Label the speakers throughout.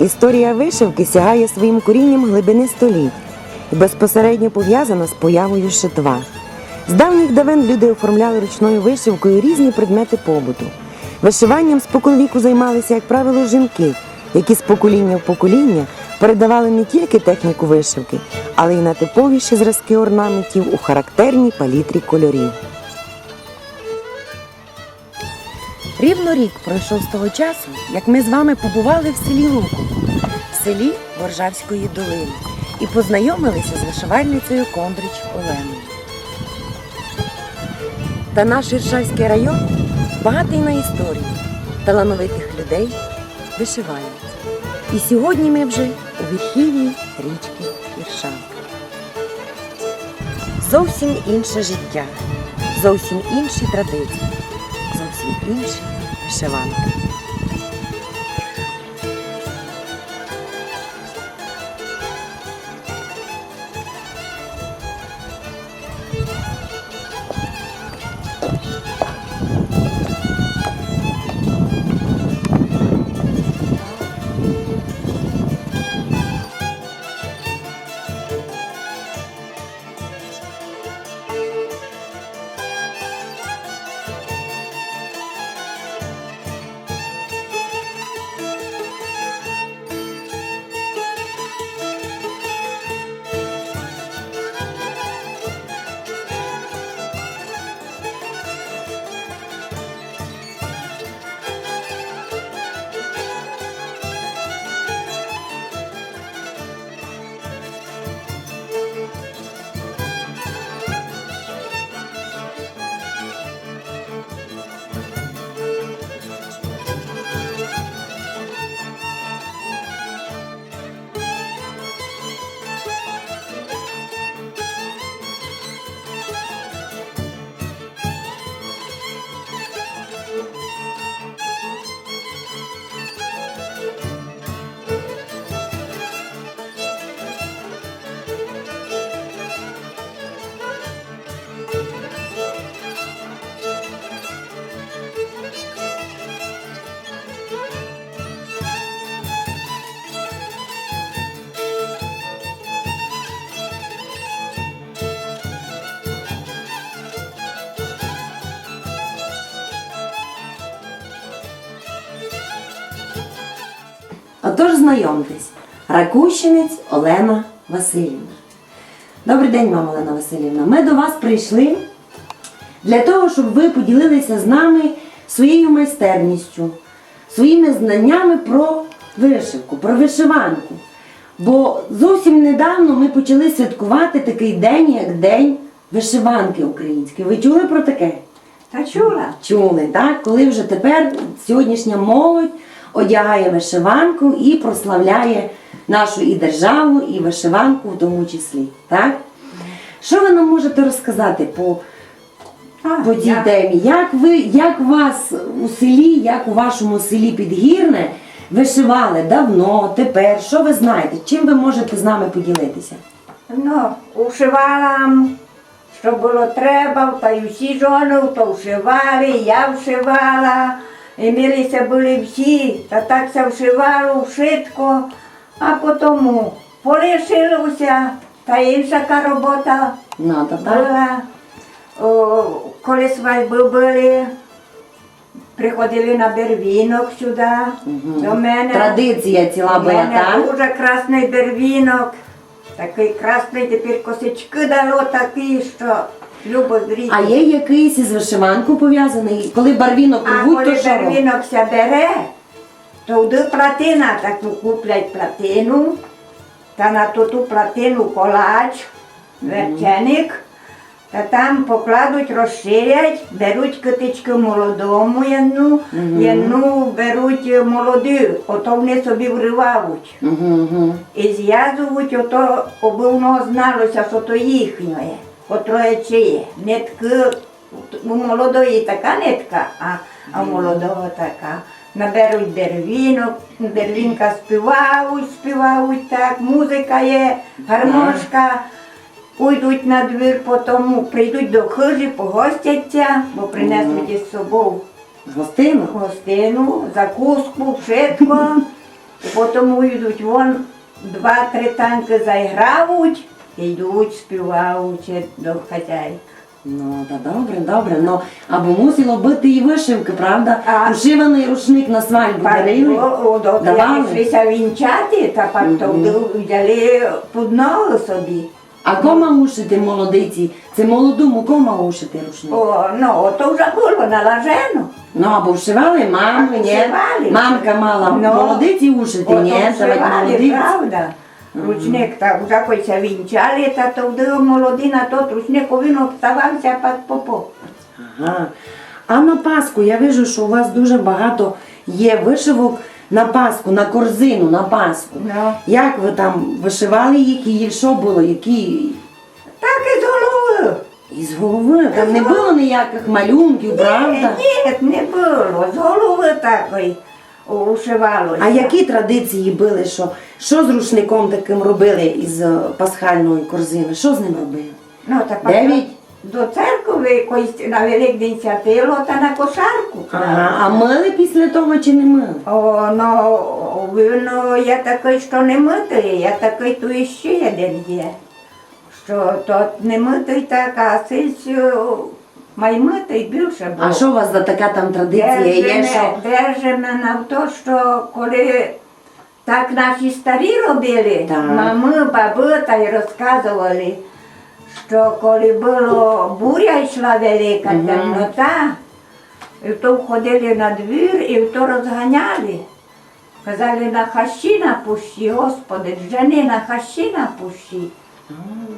Speaker 1: Історія вишивки сягає своїм корінням глибини століть і безпосередньо пов'язана з появою шитва. З давніх давен люди оформляли ручною вишивкою різні предмети побуту. Вишиванням споконвіку займалися, як правило, жінки, які з покоління в покоління передавали не тільки техніку вишивки, але й найтиповіші зразки орнаментів у характерній палітрі кольорів. Рівно рік пройшов з того часу, як ми з вами побували в селі Луку, в селі Боржавської долини, і познайомилися з вишивальницею Кондрич Оленою. Та наш Іршавський район багатий на історію талановитих людей, вишивальниць. І сьогодні ми вже у верхів'ї річки Іршавка. Зовсім інше життя, зовсім інші традиції, інші вишиванки. Отож, знайомтесь, ракущинець Олена Васильівна. Добрий день, мама Олена Васильівна. Ми до вас прийшли для того, щоб ви поділилися з нами своєю майстерністю, своїми знаннями про вишивку, про вишиванку. Бо зовсім недавно ми почали святкувати такий день, як День вишиванки української. Ви чули про таке?
Speaker 2: Та чула.
Speaker 1: Чули, так? Коли вже тепер сьогоднішня молодь одягає вишиванку і прославляє нашу і державу, і вишиванку в тому числі. Так? Що ви нам можете розказати по,
Speaker 2: А,
Speaker 1: по цій
Speaker 2: я-
Speaker 1: темі? Як ви, як вас у селі, як у вашому селі Підгірне вишивали давно, тепер? Що ви знаєте? Чим ви можете з нами поділитися?
Speaker 2: Ну, ушивала, що було треба, та й всі жони то вшивали, я вшивала, і милися були всі, та так се вшивало вшитко, а потім полишилося, та інша робота
Speaker 1: так.
Speaker 2: була. О, коли свадьби були, приходили на бервінок сюди, до мене.
Speaker 1: Традиція ціла була.
Speaker 2: У мене
Speaker 1: так?
Speaker 2: дуже красний бервінок. Такий красний тепер косички дало такі, що любо зріти.
Speaker 1: А є якийсь із вишиванку пов'язаний? Коли барвінок
Speaker 2: А
Speaker 1: рвуть, то
Speaker 2: коли
Speaker 1: що? робить?
Speaker 2: бервінок ся бере, то туди платина, таку куплять платину, та на ту ту платину колач, верченик, та там покладуть, розширять, беруть китичку молодому одну, одну беруть молоду, ото вони собі вривають. І зв'язують ото, аби зналося, що то їхнє, котре чиє. Нитки, у молодої така нитка, а, а у молодого така. Наберуть деревінок, деревінка співають, співають так, музика є, гармошка. Уйдуть на двір, потім прийдуть до хижі, погостяться, бо принесуть із собою
Speaker 1: Гостину?
Speaker 2: гостину, закуску, вшитко. Потім йдуть вон, два-три танки заіграють, йдуть, співають до хазяйки.
Speaker 1: Ну, та добре, добре. Ну, або мусило бути і вишивки, правда?
Speaker 2: А.
Speaker 1: Ушиваний рушник на свадьбу дарили? Давали?
Speaker 2: як йшлися вінчати, та то взяли під ноги собі.
Speaker 1: А кома ушити молодиці? Це молодому кома ушити рушник?
Speaker 2: О, ну, то вже було налажено.
Speaker 1: Ну, або вшивали мами, ні?
Speaker 2: Вшивали.
Speaker 1: Мамка мала
Speaker 2: Ну.
Speaker 1: молодиці ушити, ні?
Speaker 2: Ото
Speaker 1: Та ведь
Speaker 2: вшивали,
Speaker 1: молодиці.
Speaker 2: правда. Ручник так вже койся вінчали, та то вдив молодий на тот ручник, він обставався під попо.
Speaker 1: Ага. А на Пасху я вижу, що у вас дуже багато є вишивок на Пасху, на корзину, на Пасху.
Speaker 2: Ну.
Speaker 1: Як ви там вишивали їх і що було? Які?
Speaker 2: Так і з голови.
Speaker 1: Із голови. Там не було ніяких малюнків, правда?
Speaker 2: Ні, не було, з голови такої ушивалося.
Speaker 1: А які традиції були? Що, що з рушником таким робили із е, пасхальної корзини? Що з ним робили?
Speaker 2: Ну, та пак
Speaker 1: Дев'ять?
Speaker 2: До церкви якоїсь на Великдень святило та на кошарку.
Speaker 1: Ага. А мили після того чи не мили?
Speaker 2: О, ну, ну, я такий, що не митий, я такий ту іще один є. Що то не митий так, а сильсь май митий більше був.
Speaker 1: А що у вас за така там традиція є? Що...
Speaker 2: Держи мене в то, що коли так наші старі робили,
Speaker 1: Так.
Speaker 2: мами, баби та й розказували, що коли було буря йшла велика темнота, і то входили на двір і то розганяли. Казали на хащі на пущі, Господи, жени на хащі на пущі.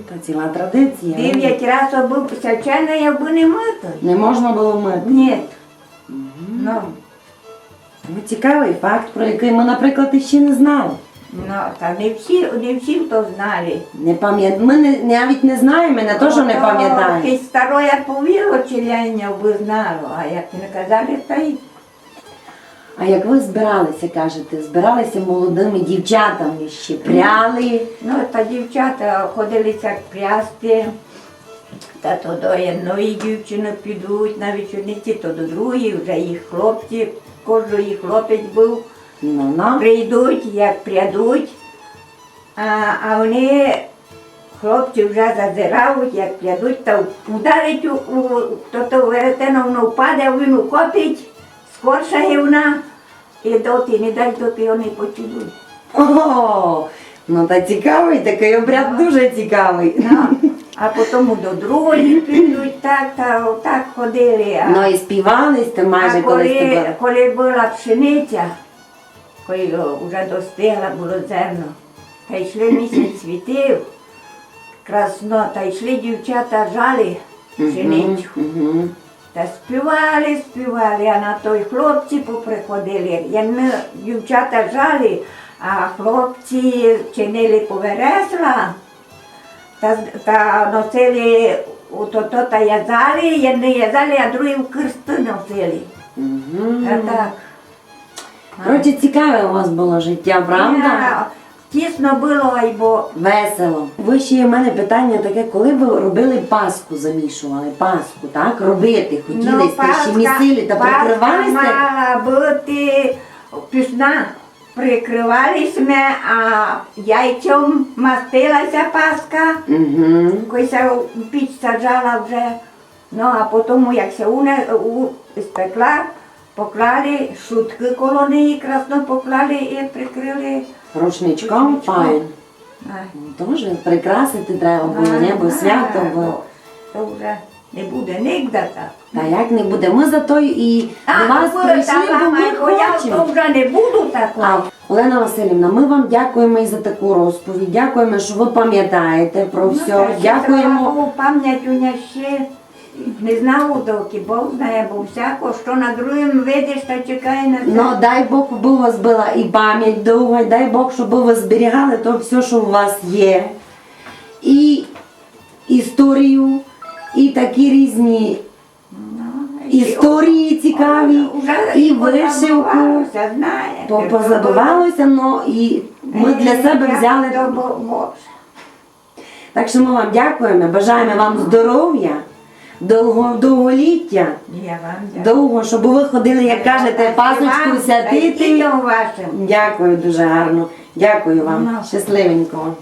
Speaker 1: Та ціла традиція.
Speaker 2: Дев'ять разів був свячений, якби не митий.
Speaker 1: Не можна було мити.
Speaker 2: Ні. Ну,
Speaker 1: Ну, цікавий факт, про який ми, наприклад, іще не знали.
Speaker 2: ну, та не всі, не всі то знали.
Speaker 1: Не пам'ят... Ми не, навіть не знаємо, не то, що не пам'ятаємо.
Speaker 2: Якесь старое повіло челяння би знало, а як не казали, та й
Speaker 1: А як ви збиралися, кажете, збиралися молодими дівчатами ще пряли.
Speaker 2: ну, та дівчата ходилися прясти, та то до одної дівчини підуть на вечорниці, то до другої, вже їх хлопці, кожний хлопець був.
Speaker 1: Ну, ну.
Speaker 2: прийдуть, як прядуть, а, а вони, хлопці вже зазирають, як прядуть, та ударить у, то, то веретено, воно впаде, а він ухопить, скорша гівна, і доти, не дай доти вони почудуть.
Speaker 1: О, ну та цікавий, такий обряд дуже цікавий.
Speaker 2: Ну, а потім до другої підуть, так, та так ходили. А,
Speaker 1: Ну і співались ти майже
Speaker 2: а
Speaker 1: колись ти
Speaker 2: коли,
Speaker 1: була.
Speaker 2: коли була пшениця, коли вже достигла було зерно, та йшли місяць світив, красно, та йшли дівчата жали пшеницю.
Speaker 1: Угу.
Speaker 2: Та співали, співали, а на той хлопці поприходили. Єдні дівчата жали, а хлопці чинили повересла, та, та носили у то, то та язали, єдні язали, а другі в крсти носили.
Speaker 1: Угу.
Speaker 2: Та так.
Speaker 1: Коротше, цікаве у вас було життя, правда?
Speaker 2: Я- Тісно було, ай бо
Speaker 1: Весело. Ви ще є в мене питання таке, коли ви робили паску, замішували паску, так? Робити, хотіли сте ще місили та
Speaker 2: Ну,
Speaker 1: прикривалися?
Speaker 2: мала бути пісна. Прикривались ми, а яйцем мастилася паска,
Speaker 1: Угу.
Speaker 2: піч саджала вже. Ну, а потім, як се спекла, поклали шутки коло неї, красно поклали і прикрили.
Speaker 1: Рушничком файн. Ну, Дуже прикрасити треба було, небо свято було.
Speaker 2: То то вже не буде нігде так.
Speaker 1: Та як не буде? Ми зато і до вас прийшли, бо ми
Speaker 2: мамайко, Я то вже не буду такого.
Speaker 1: Олена Васильівна, ми вам дякуємо і за таку розповідь. Дякуємо, що ви пам'ятаєте про все.
Speaker 2: Ну, так,
Speaker 1: Дякуємо.
Speaker 2: Пам'ять у нас ще не знав доки, Бог знає, бо всяко, що на другому видиш, та чекає на це.
Speaker 1: Ну, дай Бог, аби у вас була і пам'ять довга, дай Бог, щоб ви зберігали то все, що у вас є. І історію, і такі різні історії цікаві, і вишивку. То позабувалося, ну і ми для себе взяли.
Speaker 2: То бо- бо-
Speaker 1: Так що ми вам дякуємо, бажаємо вам здоров'я, довго, довголіття,
Speaker 2: Я вам дякую.
Speaker 1: довго, щоб ви ходили, як кажете, пасочку
Speaker 2: сядити. та дітям вашим.
Speaker 1: Дякую дуже гарно. Дякую вам.
Speaker 2: Ну.
Speaker 1: Щасливенького.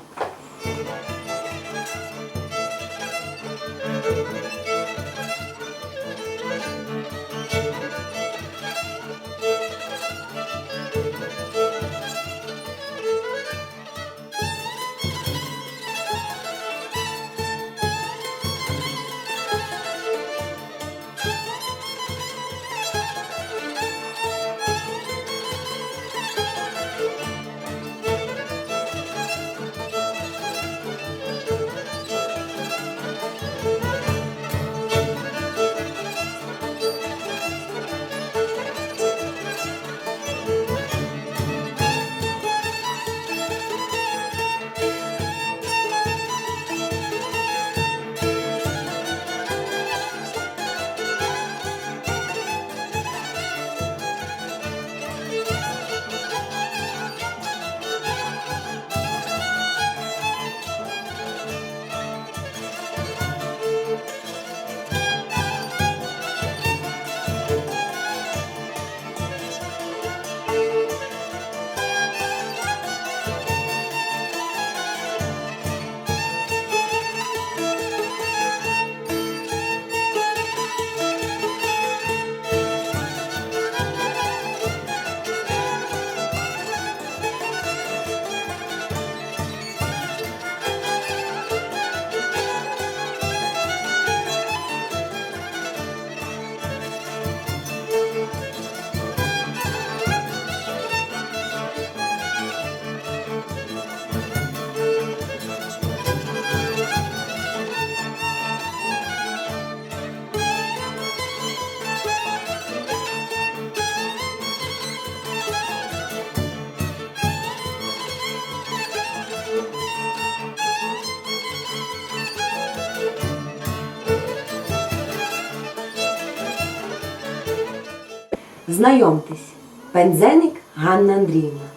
Speaker 1: Знайомтесь, пензеник Ганна Андріївна,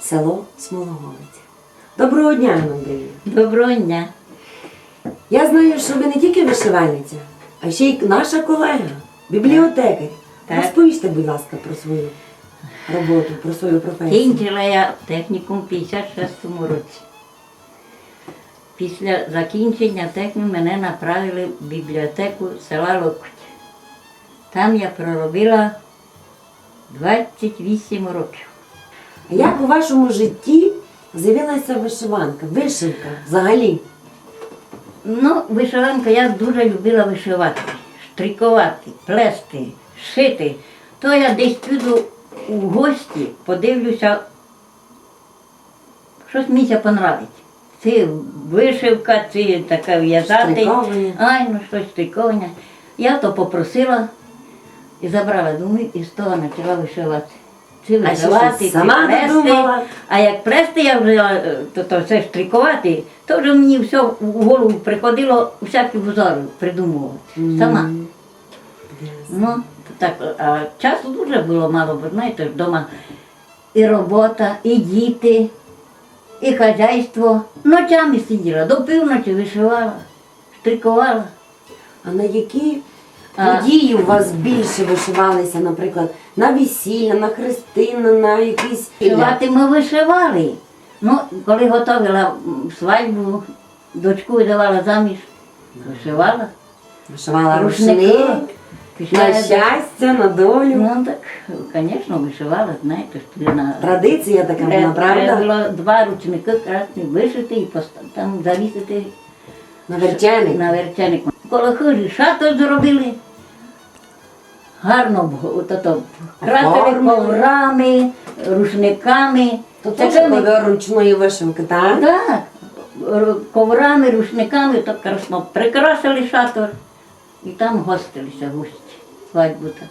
Speaker 1: село Смологовиця. Доброго дня, Ганна Андріївна.
Speaker 3: Доброго дня.
Speaker 1: Я знаю, що ви не тільки вишивальниця, а ще й наша колега, бібліотекар.
Speaker 3: Так.
Speaker 1: Розповісти, будь ласка, про свою роботу, про свою професію.
Speaker 3: Кінчила я технікум в 56-му році. Після закінчення техніку мене направили в бібліотеку села Локоть. Там я проробила 28 років.
Speaker 1: Як у вашому житті з'явилася вишиванка, вишивка взагалі?
Speaker 3: Ну, вишиванка я дуже любила вишивати, штрикувати, плести, шити. То я десь піду у гості, подивлюся, щось мені понравить. Це вишивка, це таке в'язати. Ай, ну щось штриковання. Я то попросила і забрала, думаю, і з того почала вишивати.
Speaker 1: А
Speaker 3: вишивати,
Speaker 1: сама
Speaker 3: плести. А як плести я вже е, то, то все штрикувати, то вже мені все в голову приходило всякі узори придумувати. Сама. Ну, так, а часу дуже було мало, бо знаєте, вдома і робота, і діти, і хазяйство. Ночами сиділа, до півночі вишивала, штрикувала.
Speaker 1: А на які. Події у вас більше вишивалися, наприклад, на весілля, на хрестини, на якісь
Speaker 3: Вишивати ми вишивали. Ну, коли готувала свадьбу, дочку видавала заміж, вишивала.
Speaker 1: Вишивала рушник, на щастя, на долю.
Speaker 3: Ну так, звісно, вишивала, знаєте, що на
Speaker 1: Традиція така була, правда?
Speaker 3: було два ручники красні вишити і там завісити
Speaker 1: На верченик.
Speaker 3: на верченик. Коло хижі шато зробили. Гарно красили коврами, рушниками.
Speaker 1: То
Speaker 3: Такими-
Speaker 1: ковер ручної вишивки, так?
Speaker 3: Так, коврами, рушниками, так красно прикрасили шатор. І там гостилися гості. Свадьбу так.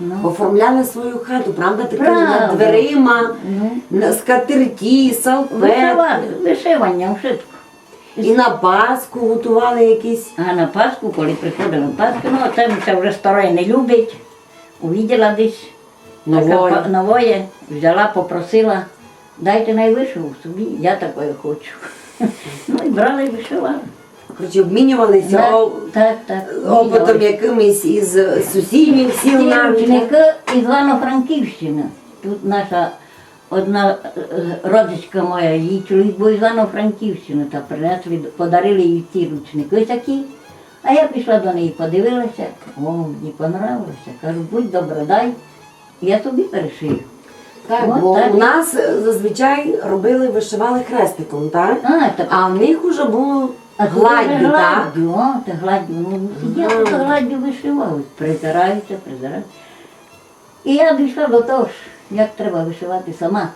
Speaker 3: Ну.
Speaker 1: Оформляли свою хату, правда? Такими
Speaker 3: Правда.
Speaker 1: дверима,
Speaker 3: Ну.
Speaker 1: на скатерті, салфетки.
Speaker 3: Вишивали, вишиванням швидко.
Speaker 1: І на Пасху готували якісь.
Speaker 3: А на Пасху, коли приходили на Пасху, ну це це вже старе не любить. Увіділа десь таке нове, взяла, попросила, дайте найвишу собі, я такое хочу. Ну і брала і вишивала.
Speaker 1: коротше, обмінювалися
Speaker 3: Да,
Speaker 1: о-
Speaker 3: так, так.
Speaker 1: опитом якимось із сусідніх сіл.
Speaker 3: Івано-Франківщини. Тут наша одна е, родичка моя, її чоловік був із Івано-Франківщини, та принесли, подарили їй ті ручники такі. А я пішла до неї, подивилася, о, мені понравилося. Кажу, будь добра, дай, я тобі перешию.
Speaker 1: Так,
Speaker 3: От
Speaker 1: бо
Speaker 3: так.
Speaker 1: у нас е, зазвичай робили, вишивали хрестиком, так?
Speaker 3: А, так,
Speaker 1: А в них уже було
Speaker 3: а
Speaker 1: гладдю, так?
Speaker 3: гладдю, о, та гладдю, ну, я тут гладдю вишиваю, призираюся, призираюся. І я дійшла до того, як треба вишивати сама.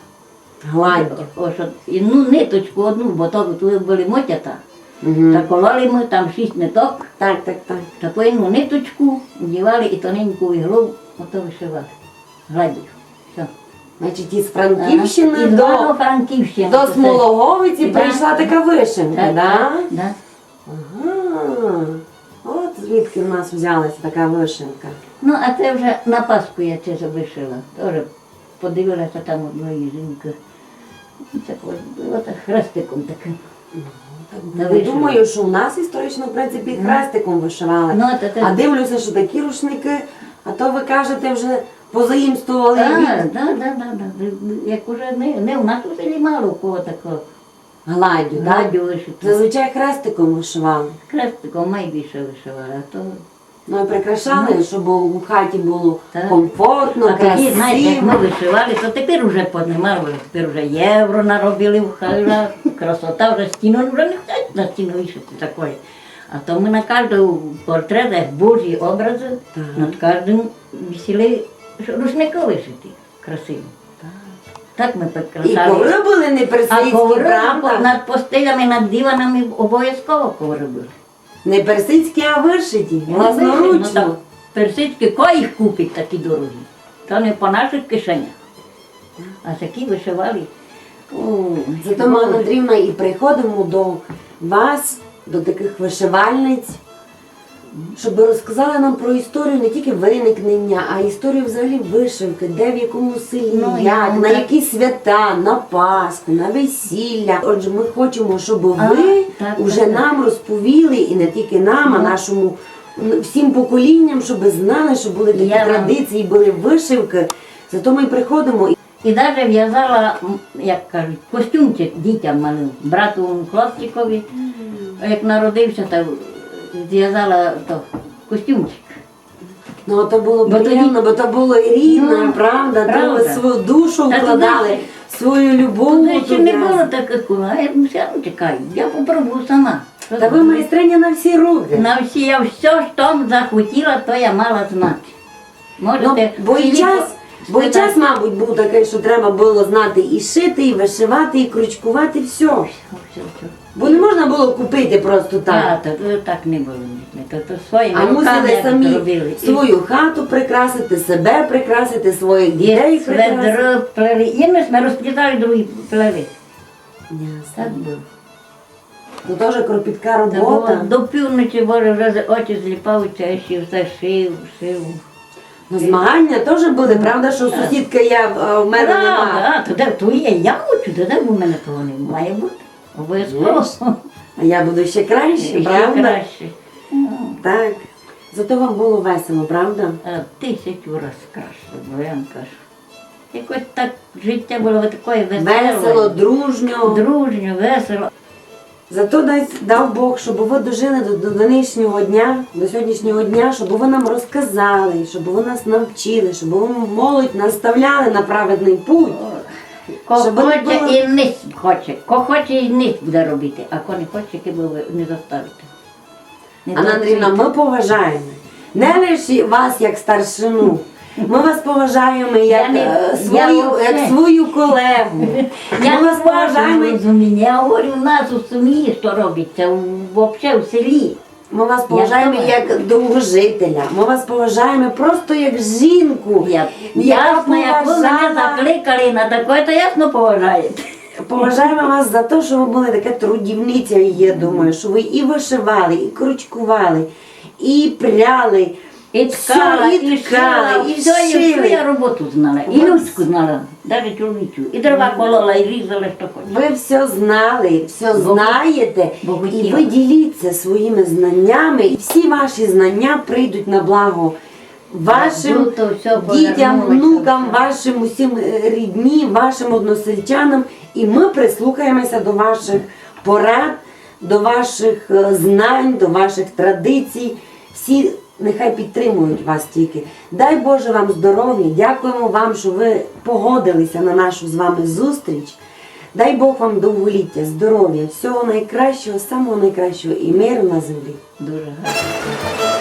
Speaker 1: Гладдю.
Speaker 3: О, що, і, ну, ниточку одну, бо то тут були мотята.
Speaker 1: Мгм.
Speaker 3: Та кололи ми там шість ниток,
Speaker 1: Так, так, так.
Speaker 3: таку одну ниточку вдівали і тоненьку іглу, ото вишивали. Гладдю. Все.
Speaker 1: Значить, із Франківщини
Speaker 3: Із
Speaker 1: до,
Speaker 3: Івано-Франківщини.
Speaker 1: до
Speaker 3: Це-
Speaker 1: Смологовиці
Speaker 3: Да.
Speaker 1: прийшла така вишенка,
Speaker 3: Так,
Speaker 1: да?
Speaker 3: так, да.
Speaker 1: Ага. От звідки в нас взялася така вишенка.
Speaker 3: Ну, а це вже на Пасху я це вишила. Теж подивилася там одної жінки. Це було так хрестиком таким.
Speaker 1: Я
Speaker 3: вишила.
Speaker 1: думаю, що у нас історично, в принципі, хрестиком вишивали.
Speaker 3: Ну, та те-
Speaker 1: А дивлюся, що такі рушники, а то ви кажете, вже позаїмствували.
Speaker 3: Так,
Speaker 1: від
Speaker 3: так, так, так. Як уже не, не у нас у селі мало кого такого.
Speaker 1: Гладдю, так?
Speaker 3: Гладдю вишити.
Speaker 1: Зазвичай хрестиком вишивали.
Speaker 3: Хрестиком найбільше вишивали, а то.
Speaker 1: Ну і прикрашали, щоб у хаті було
Speaker 3: Так.
Speaker 1: комфортно,
Speaker 3: А тоді, знаєте, як
Speaker 1: красиво.
Speaker 3: ми вишивали, то тепер вже понемали, тепер вже євро наробили в хай, красота вже стіну вже не хочуть на стіну вишити такої. А то ми на кожному портретах Божі образи,
Speaker 1: Так.
Speaker 3: над кожним висіли рушники вишити красиво. Так ми
Speaker 1: І
Speaker 3: прикрашали.
Speaker 1: коври були не
Speaker 3: А
Speaker 1: персидські,
Speaker 3: коври
Speaker 1: правда?
Speaker 3: над постелями, над диванами обов'язково коври були.
Speaker 1: Не персидські, а вишиті,
Speaker 3: Ну,
Speaker 1: власноручно.
Speaker 3: так, персидські ко їх купить такі дорогі. То не по наших кишенях. А такі вишивали.
Speaker 1: Зато, Андрівна, і приходимо до вас, до таких вишивальниць, щоб розказали нам про історію не тільки виникнення, а історію взагалі вишивки, де в якому селі,
Speaker 3: Ну,
Speaker 1: як,
Speaker 3: я-
Speaker 1: на які свята, на Пасху, на весілля. Отже, ми хочемо, щоб
Speaker 3: А,
Speaker 1: ви
Speaker 3: так,
Speaker 1: вже
Speaker 3: так,
Speaker 1: нам розповіли, і не тільки нам, а нашому всім поколінням, щоб знали, що були такі
Speaker 3: Я
Speaker 1: традиції, були вишивки. Зато ми приходимо
Speaker 3: І навіть в'язала, як кажуть, костюмчик дітям малим, брату хлопчикові. Як народився, то зв'язала то костюмчик.
Speaker 1: Ну, то було
Speaker 3: Бо
Speaker 1: приємно, бо то було рідне,
Speaker 3: Ну,
Speaker 1: правда?
Speaker 3: Правда.
Speaker 1: ви свою душу
Speaker 3: Та
Speaker 1: вкладали,
Speaker 3: туди
Speaker 1: свою любов.
Speaker 3: Ну, ще не було таких, а я все одно чекаю, я попробую сама.
Speaker 1: Та ви майстриня на всі руки.
Speaker 3: На всі я все, що захотіла, то я мала знати.
Speaker 1: Ну, бо і час, бо і час, мабуть, був такий, що треба було знати і шити, і вишивати, і крючкувати, все.
Speaker 3: Все, все.
Speaker 1: Бо не можна було купити просто так.
Speaker 3: Так, то, то так не було. ні. То, то своїми
Speaker 1: А
Speaker 3: руками
Speaker 1: мусили
Speaker 3: як
Speaker 1: самі
Speaker 3: робили. І
Speaker 1: свою хату прикрасити, себе прикрасити, своїх дітей прикрасити.
Speaker 3: Сведро плели. І ми ж ми розплітали другі плели.
Speaker 1: Ясно.
Speaker 3: Так було.
Speaker 1: Ну теж кропітка
Speaker 3: Це було
Speaker 1: робота.
Speaker 3: до півночі, боже, вже очі зліпаються, я ще все шив, шив.
Speaker 1: Ну, змагання теж були, правда, що сусідка я е, в мене нема.
Speaker 3: Правда, то де то є, я хочу, то де в мене того не має бути. Обов'язково.
Speaker 1: А я буду ще краще, правда?
Speaker 3: краще.
Speaker 1: Так. Зато вам було весело, правда?
Speaker 3: а Тисячу раз краще, бо я вам кажу. Якось так життя було такое веселе.
Speaker 1: Весело, дружньо.
Speaker 3: Дружньо, весело.
Speaker 1: Зато дай, дав Бог, щоб ви дожили до, до нинішнього дня, до сьогоднішнього дня, щоб ви нам розказали, щоб ви нас навчили, щоб ви молодь наставляли на праведний путь.
Speaker 3: Ко
Speaker 1: Щоб не
Speaker 3: хоче
Speaker 1: було-
Speaker 3: і ниць хоче. Ко хоче і ниць буде робити, а ко не хоче, яке ви не заставите. Не
Speaker 1: Анна Андріївна, ми поважаємо. Не лише вас як старшину. Ми вас поважаємо як,
Speaker 3: Я не-
Speaker 1: е,
Speaker 3: я
Speaker 1: свою,
Speaker 3: вообще-
Speaker 1: як свою колегу.
Speaker 3: Я
Speaker 1: Ми вас поважаємо.
Speaker 3: розуміння. Я говорю, у нас у сім'ї, що робиться, взагалі в селі.
Speaker 1: Ми вас поважаємо
Speaker 3: я
Speaker 1: як довгожителя. Ми вас поважаємо просто як жінку.
Speaker 3: Я, ясно, як ви мене закликали на таке, то ясно поважаєте.
Speaker 1: Поважаємо вас за те, що ви були така трудівниця, я думаю, що ви і вишивали, і крючкували, і пряли,
Speaker 3: І ткала,
Speaker 1: і
Speaker 3: шила,
Speaker 1: і
Speaker 3: все, я, всю я роботу знала. І людську знала, навіть чоловічу. І дрова колола, і різала, що хочеш.
Speaker 1: Ви все знали, все
Speaker 3: Бо-
Speaker 1: знаєте,
Speaker 3: бо
Speaker 1: і ви діліться своїми знаннями, і всі ваші знання прийдуть на благо вашим
Speaker 3: Круто, все
Speaker 1: дітям,
Speaker 3: повернулося,
Speaker 1: внукам,
Speaker 3: все.
Speaker 1: вашим усім е, рідні, вашим односельчанам. І ми прислухаємося до ваших порад, до ваших е, знань, до ваших традицій. Всі нехай підтримують вас тільки. Дай Боже вам здоров'я, дякуємо вам, що ви погодилися на нашу з вами зустріч. Дай Бог вам довголіття, здоров'я, всього найкращого, самого найкращого і миру на землі.
Speaker 3: Дуже гарно.